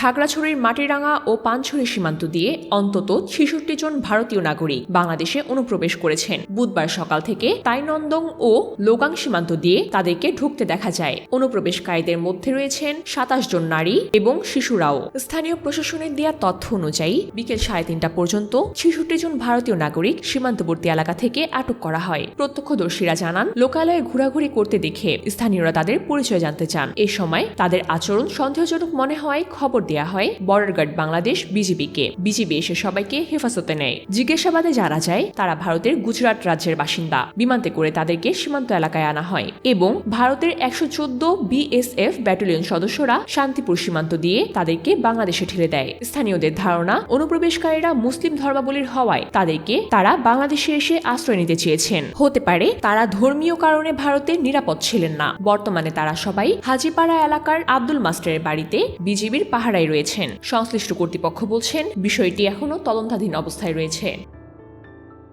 খাগড়াছড়ির মাটিরাঙ্গা ও পানছড়ি সীমান্ত দিয়ে অন্তত ছেষট্টি জন ভারতীয় নাগরিক বাংলাদেশে অনুপ্রবেশ করেছেন। বুধবার সকাল থেকে তাইনন্দং ও লোগাং সীমান্ত দিয়ে তাদেরকে ঢুকতে দেখা যায়। অনুপ্রবেশকারীদের মধ্যে রয়েছেন সাতাশ জন নারী এবং শিশুরাও। স্থানীয় প্রশাসনের দেওয়া তথ্য অনুযায়ী বিকেল সাড়ে তিনটা পর্যন্ত ছেষট্টি জন ভারতীয় নাগরিক সীমান্তবর্তী এলাকা থেকে আটক করা হয়। প্রত্যক্ষদর্শীরা জানান, লোকালয়ে ঘোরাঘুরি করতে দেখে স্থানীয়রা তাদের পরিচয় জানতে চান। এ সময় তাদের আচরণ সন্দেহজনক মনে হয় খবর দেয়া হয় বর্ডার গার্ড বাংলাদেশ বিজিবিকে। বিজিবি এসে সবাইকে হেফাজতে নেয়। জিজ্ঞাসাবাদে জানা যায়, তারা ভারতের গুজরাট রাজ্যের বাসিন্দা। বিমানতে করে তাদেরকে সীমান্ত এলাকায় আনা হয় এবং ভারতের একশো চোদ্দ বিএসএফ ব্যাটালিয়ন সদস্যরা শান্তিপুর সীমান্ত দিয়ে তাদেরকে বাংলাদেশে ঠেলে দেয়। স্থানীয়দের ধারণা, অনুপ্রবেশকারীরা মুসলিম ধর্মাবলীর হওয়ায় তাদেরকে তারা বাংলাদেশে এসে আশ্রয় নিতে চেয়েছেন। হতে পারে তারা ধর্মীয় কারণে ভারতে নিরাপদ ছিলেন না। বর্তমানে তারা সবাই হাজিপাড়া এলাকার আব্দুল মাস্টারের বাড়িতে বিজিবির পাহারায় রয়েছেন। সংশ্লিষ্ট কর্তৃপক্ষ বলছেন বিষয়টি এখনও তদন্তাধীন অবস্থায় রয়েছে।